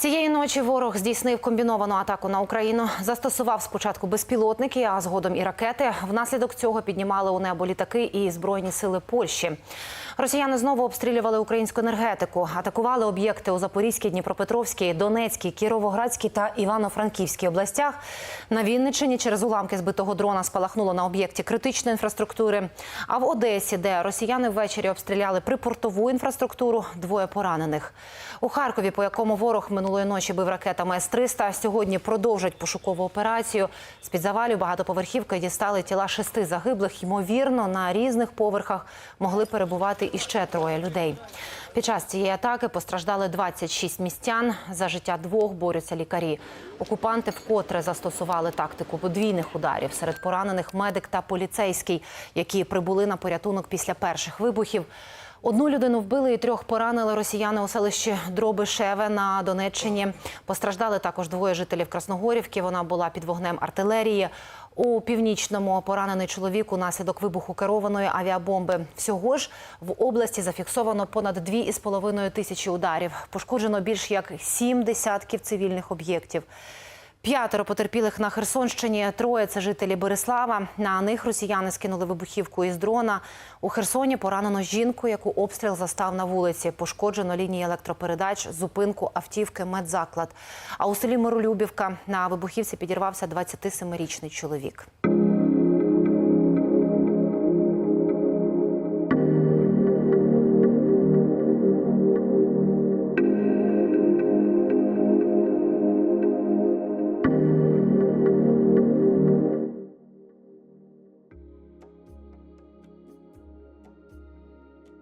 Цієї ночі ворог здійснив комбіновану атаку на Україну. Застосував спочатку безпілотники, а згодом і ракети. Внаслідок цього піднімали у небо літаки і збройні сили Польщі. Росіяни знову обстрілювали українську енергетику, атакували об'єкти у Запорізькій, Дніпропетровській, Донецькій, Кіровоградській та Івано-Франківській областях. На Вінниччині через уламки збитого дрона спалахнуло на об'єкті критичної інфраструктури. А в Одесі, де росіяни ввечері обстріляли припортову інфраструктуру, двоє поранених. У Харкові, по якому ворог минулої ночі бив ракетами С-300, сьогодні продовжать пошукову операцію. З-під завалів багатоповерхівки дістали тіла шести загиблих. Ймовірно, на різних поверхах могли перебувати іще троє людей. Під час цієї атаки постраждали 26 містян. За життя двох борються лікарі. Окупанти вкотре застосували тактику подвійних ударів. Серед поранених медик та поліцейський, які прибули на порятунок після перших вибухів. Одну людину вбили і трьох поранили росіяни у селищі Дробишеве на Донеччині. Постраждали також двоє жителів Красногорівки. Вона була під вогнем артилерії. У північному поранений чоловік унаслідок вибуху керованої авіабомби. Всього ж в області зафіксовано понад 2,5 тисячі ударів. Пошкоджено більш як сім десятків цивільних об'єктів. П'ятеро потерпілих на Херсонщині. Троє це жителі Борислава. На них росіяни скинули вибухівку із дрона. У Херсоні поранено жінку, яку обстріл застав на вулиці. Пошкоджено лінії електропередач, зупинку автівки, медзаклад. А у селі Миролюбівка на вибухівці підірвався 27-річний чоловік.